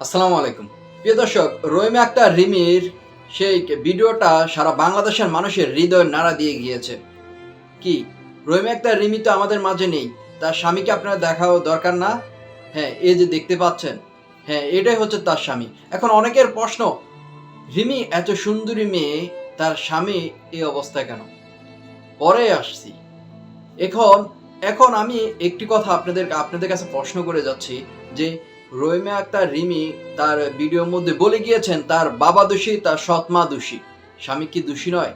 আসসালামু আলাইকুম। প্রিয় দর্শক, রহিমা আক্তার রিমির সেই ভিডিওটা সারা বাংলাদেশের মানুষের হৃদয় নাড়া দিয়ে গিয়েছে। কি? রহিমা আক্তার রিমি তো আমাদের মাঝে নেই। তার স্বামীকে আপনারা দেখাও দরকার না? হ্যাঁ এই যে দেখতে পাচ্ছেন। হ্যাঁ এটাই হচ্ছে তার স্বামী। এখন অনেকের প্রশ্ন, রিমি এত সুন্দরী মেয়ে, তার স্বামী এই অবস্থায় কেন? পরে আসছি। এখন এখন আমি একটি কথা আপনাদের আপনাদের কাছে প্রশ্ন করে যাচ্ছি যে রহিমা আক্তার রিমি তার ভিডিওর মধ্যে বলে গিয়েছেন তার বাবা দোষী তার সৎ মা দোষী। স্বামী কি দোষী নয়?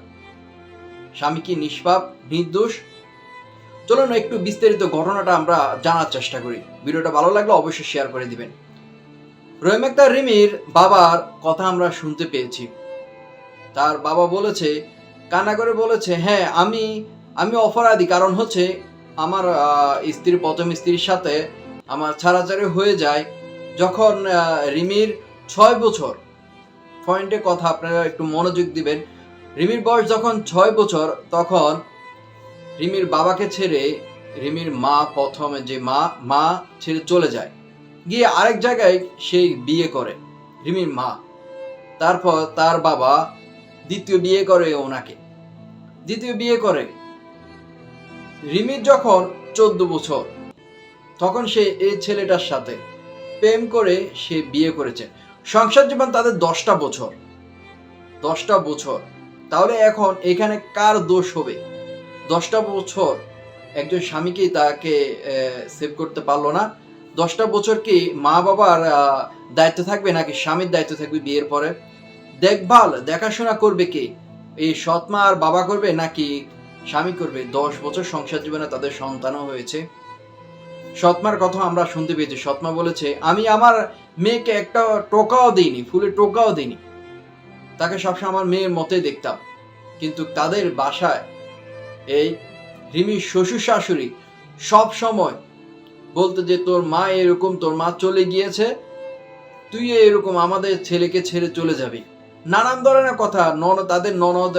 স্বামী কি নিষ্পাপ নির্দোষ? চলুন একটু বিস্তারিত ঘটনাটা আমরা জানার চেষ্টা করি। ভিডিওটা ভালো লাগলে অবশ্যই শেয়ার করে দিবেন। রহিম আক্তার রিমির বাবার কথা আমরা শুনতে পেয়েছি। তার বাবা বলেছে কান্না করে বলেছে হ্যাঁ আমি আমি অপরাধী কারণ হচ্ছে আমার আহ, স্ত্রী প্রথম স্ত্রীর সাথে আমার ছাড়াছাড়ি হয়ে যায়। যখন রিমির ছয় বছর পয়েন্টে কথা আপনারা একটু মনোযোগ দিবেন। রিমির বয়স যখন ছয় বছর, তখন রিমির বাবাকে ছেড়ে রিমির মা প্রথমে যে মা মা ছেড়ে চলে যায়। গিয়ে আরেক জায়গায় সেই বিয়ে করে, রিমির মা। তারপর তার বাবা দ্বিতীয় বিয়ে করে ওনাকে। দ্বিতীয় বিয়ে করে। রিমির যখন চোদ্দ বছর, তখন সে এই ছেলেটার সাথে প্রেম করে সে বিয়ে করেছে। সংসার জীবন তাদের দশটা বছর। দশটা বছর। তাহলে এখন এখানে কার দোষ হবে? দশটা বছর একজন স্বামীকেই তাকে সেভ করতে পারল না। দশটা বছর কি মা বাবার দায়িত্ব থাকবে নাকি স্বামীর দায়িত্ব থাকবে বিয়ের পরে? দেখভাল, দেখাশোনা করবে কে? এই সৎ মা আর বাবা করবে নাকি স্বামী করবে? দশ বছর সংসার জীবনে তাদের সন্তানও হয়েছে। সৎমার কথা আমরা শুনতে পেয়েছি। সৎমা বলেছে, আমি আমার মেয়েকে একটা টোকাও দিইনি, ফুলে টোকাও দিইনি। তাকে সবসময় আমার মেয়ের মতোই দেখতাম। কিন্তু তাদের বাসায় এই রিমির শ্বশুর শাশুড়ি সব সময় বলতো যে, তোর মা এরকম, তোর মা চলে গিয়েছে, তুই এরকম আমাদের ছেলেকে ছেড়ে চলে যাবি। নানান ধরনের কথা নন তাদের ননদ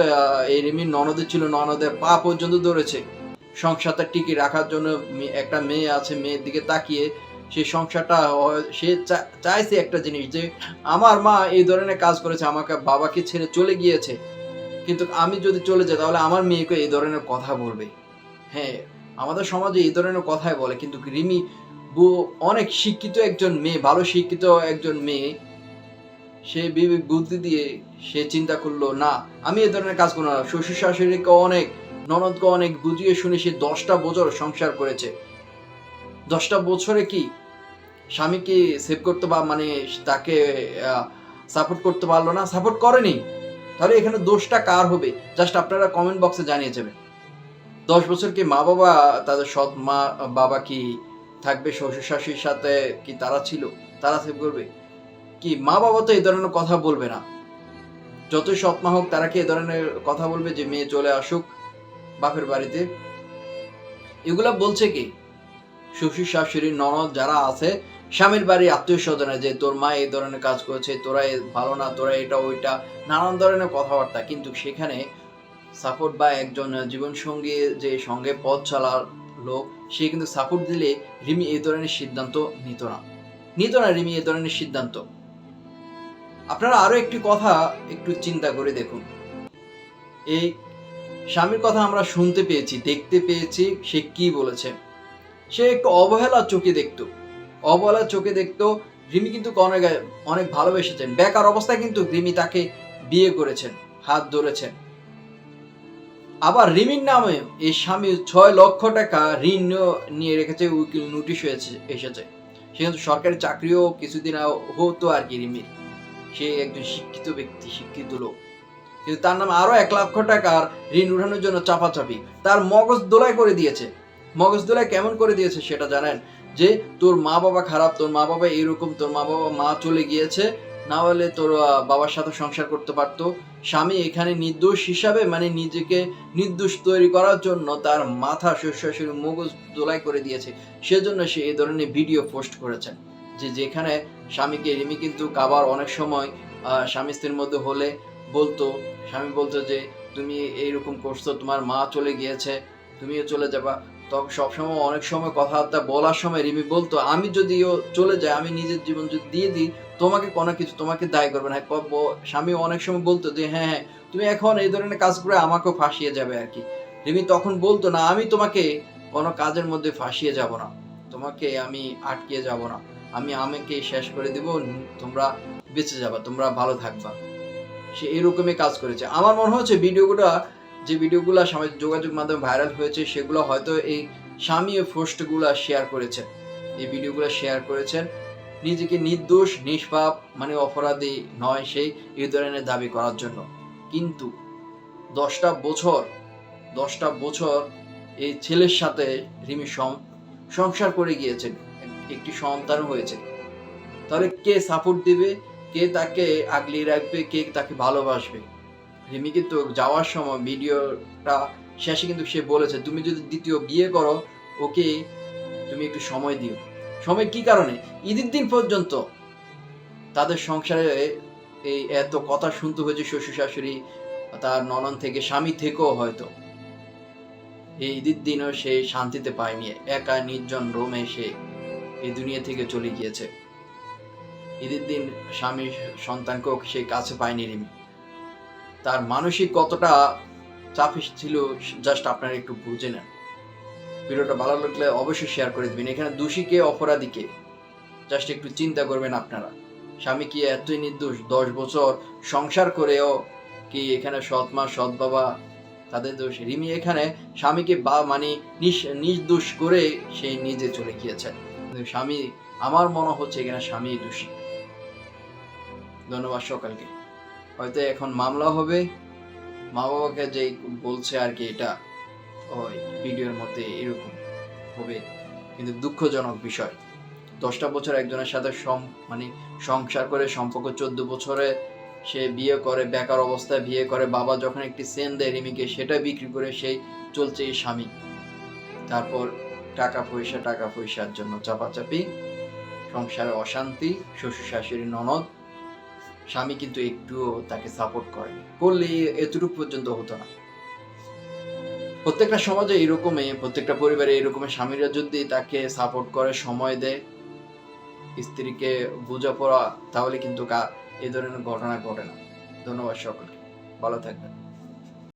এই রিমির ননদের ছিল, ননদের পা পর্যন্ত ধরেছে। সংসারটা টিকে রাখার জন্য একটা মেয়ে আছে, মেয়ের দিকে তাকিয়ে সে সংসারটা সে চাইছে একটা জিনিস যে, আমার মা এই ধরনের কাজ করেছে, আমাকে বাবাকে ছেড়ে চলে গিয়েছে। কিন্তু আমি যদি চলে যাই, তাহলে আমার মেয়েকে এই ধরনের কথা বলবে। হ্যাঁ আমাদের সমাজে এই ধরনের কথাই বলে। কিন্তু রিমি বু- অনেক শিক্ষিত একজন মেয়ে, ভালো শিক্ষিত একজন মেয়ে, সে বিবেক বুদ্ধি দিয়ে সে চিন্তা করল, না, আমি এ ধরনের কাজ করব না। শ্বশুর শাশুড়িকে অনেক ননদকে অনেক বুঝিয়ে শুনে সে দশটা বছর সংসার করেছে। দশটা বছরে কি স্বামীকে সেভ করতে বা মানে তাকে সাপোর্ট করতে পারল না? সাপোর্ট করেনি। তাহলে এখানে দোষটা কার হবে? জাস্ট আপনারা কমেন্ট বক্সে জানিয়ে যাবেন। দশ বছর কি মা বাবা, তাদের সৎ মা, বাবা কি থাকবে? শ্বশুর শাশুড়ির সাথে কি তারা ছিল? তারা সেভ করবে? কি মা বাবা তো এই ধরনের কথা বলবে না। যতই সৎ মা হোক, তারা কি এ ধরনের কথা বলবে যে মেয়ে চলে আসুক? বাপের বাড়িতে। এগুলা বলছে কি? শ্বশুর শাশুড়ি, ননদ যারা আছে, স্বামীর বাড়ি আত্মীয় স্বজনে যে তোর মা এই ধরনের কাজ করেছে, তোরা ভালো না, তোরা এটা, ওইটা, নানান ধরনের কথাবার্তা। কিন্তু সেখানে সাপোর্ট বা একজন জীবন সঙ্গী যে সঙ্গে পথ চলার লোক, সে কিন্তু সাপোর্ট দিলে রিমি এই ধরনের সিদ্ধান্ত নিত না। নিত না রিমি এই ধরনের সিদ্ধান্ত। আপনারা আরও একটি কথা একটু চিন্তা করে দেখুন। এই স্বামীর কথা আমরা শুনতে পেয়েছি, দেখতে পেয়েছি, সে কি বলেছে? সে একটু অবহেলার চোখে দেখতো। অবহেলার চোখে দেখতো, রিমি কিন্তু অনেক অনেক ভালোবেসেছেন। বেকার অবস্থায় কিন্তু রিমি তাকে বিয়ে করেছেন, হাত ধরেছেন। আবার রিমির নামে এই স্বামী ছয় লক্ষ টাকা ঋণ নিয়ে রেখেছে, উকিল নোটিশ হয়েছে, এসেছে। সে কিন্তু সরকারি চাকরিও কিছুদিন হতো আর কি রিমির। সে একজন শিক্ষিত ব্যক্তি, শিক্ষিত লোক। কিন্তু তার নামে আরও এক লক্ষ টাকার ঋণ উঠানোর জন্য চাপাচাপি। তার মগজ দোলাই করে দিয়েছে। মগজ দোলাই কেমন করে দিয়েছে সেটা জানেন? যে তোর মা বাবা খারাপ, তোর মা বাবা এরকম, তোর মা বাবা মা চলে গিয়েছে, না হলে তোর বাবার সাথে সংসার করতে পারতো। স্বামী এখানে নির্দোষ হিসাবে মানে নিজেকে নির্দোষ তৈরি করার জন্য তার মাথা শ্বশুর মগজ দোলাই করে দিয়েছে। সেজন্য সে এই ধরনের ভিডিও পোস্ট করেছেন। যে যেখানে স্বামীকে রিমি কিন্তু কাবার অনেক সময় স্বামী স্ত্রীর মধ্যে হলে বলতো, স্বামী বলতো যে, তুমি এইরকম করছ, তোমার মা চলে গিয়েছে, তুমিও চলে যাবা। তবে সবসময় অনেক সময় কথাবার্তা বলার সময় রিমি বলতো, আমি যদিও চলে যাই, আমি নিজের জীবন যদি দিয়ে দিই, তোমাকে কোনো কিছু, তোমাকে দায় করবে না। স্বামী অনেক সময় বলতো যে হ্যাঁ হ্যাঁ তুমি এখন এই ধরনের কাজ করে আমাকেও ফাঁসিয়ে যাবে আর কি। রিমি তখন বলতো, না, আমি তোমাকে কোনো কাজের মধ্যে ফাঁসিয়ে যাব না। তোমাকে আমি আটকিয়ে যাব না। আমি আমাকে শেষ করে দিব, তোমরা বেঁচে যাবা, তোমরা ভালো থাকবা। সে এরকমই কাজ করেছে। আমার মনে হচ্ছে ভিডিওগুলো, যে ভিডিওগুলো সামাজিক যোগাযোগ মাধ্যমে ভাইরাল হয়েছে, সেগুলো হয়তো এই স্বামী ও পোস্টগুলো শেয়ার করেছেন। এই ভিডিওগুলো শেয়ার করেছেন। নিজেকে নির্দোষ, নিষ্পাপ মানে অপরাধী নয় সেই এই ধরনের দাবি করার জন্য। কিন্তু দশটা বছর দশটা বছর এই ছেলের সাথে রিমি সংসার করে গিয়েছেন। একটি সন্তানও হয়েছে। তাহলে কে সাপোর্ট দিবে? কে তাকে আগলিয়ে রাখবে, কে তাকে ভালোবাসবে? রিমি কিন্তু যাওয়ার সময় ভিডিওটা শেষে কিন্তু সে বলেছে, তুমি যদি দ্বিতীয় বিয়ে করো, ওকে তুমি একটু সময় দিও। সময় কি কারণে? ঈদের দিন পর্যন্ত তাদের সংসারে এই এত কথা শুনতে হয়েছে শ্বশুর শাশুড়ি, তার ননন থেকে, স্বামী থেকেও হয়তো। এই ঈদের দিনও সে শান্তিতে পায়নি, একা, নির্জন, রোমে সে এই দুনিয়া থেকে চলে গিয়েছে। ঈদের দিন স্বামী সন্তানকেও সে কাছে পায়নি রিমি। তার মানসিক কতটা চাপে ছিল জাস্ট আপনারা একটু বুঝে নেন। ভিডিওটা ভালো লাগলে অবশ্যই শেয়ার করে দিবেন। এখানে দোষী কে অপরাধী কে জাস্ট একটু চিন্তা করবেন আপনারা। স্বামী কি এতই নির্দোষ? দশ বছর সংসার করেও কি এখানে সৎ মা, সৎ বাবা তাদের দোষ? রিমি এখানে স্বামীকে বা মানে নির্দোষ করে সে নিজে চলে গিয়েছেন স্বামী, আমার মনে হচ্ছে এখানে স্বামী দোষী। ধন্যবাদ সকালকে। হয়তো এখন মামলা হবে। মা বাবাকে যে বলছে আর কি, এটা ওই ভিডিওর মধ্যে এরকম হবে। কিন্তু দুঃখজনক বিষয়। দশটা বছর একজনের সাথে সম- মানে সংসার করে সম্পর্ক, চোদ্দ বছরে সে বিয়ে করে, বেকার অবস্থায় বিয়ে করে, বাবা যখন একটি সেন দেয় রিমিকে, সেটা বিক্রি করে সেই চলছে এই স্বামী। তারপর টাকা পয়সা, টাকা পয়সার জন্য চাপাচাপি, সংসারে অশান্তি, শ্বশুর শাশুড়ি ননদ স্বামী কিন্তু একটুও তাকে সাপোর্ট করে করলে এতটুকু পর্যন্ত হতো না। প্রত্যেকটা সমাজে এরকমই, প্রত্যেকটা পরিবারে এরকম স্বামীরা যদি তাকে সাপোর্ট করে, সময় দেয়, স্ত্রীকে বোঝাপড়া, তাহলে কিন্তু এ ধরনের ঘটনা ঘটে না। ধন্যবাদ সকলকে। ভালো থাকবেন।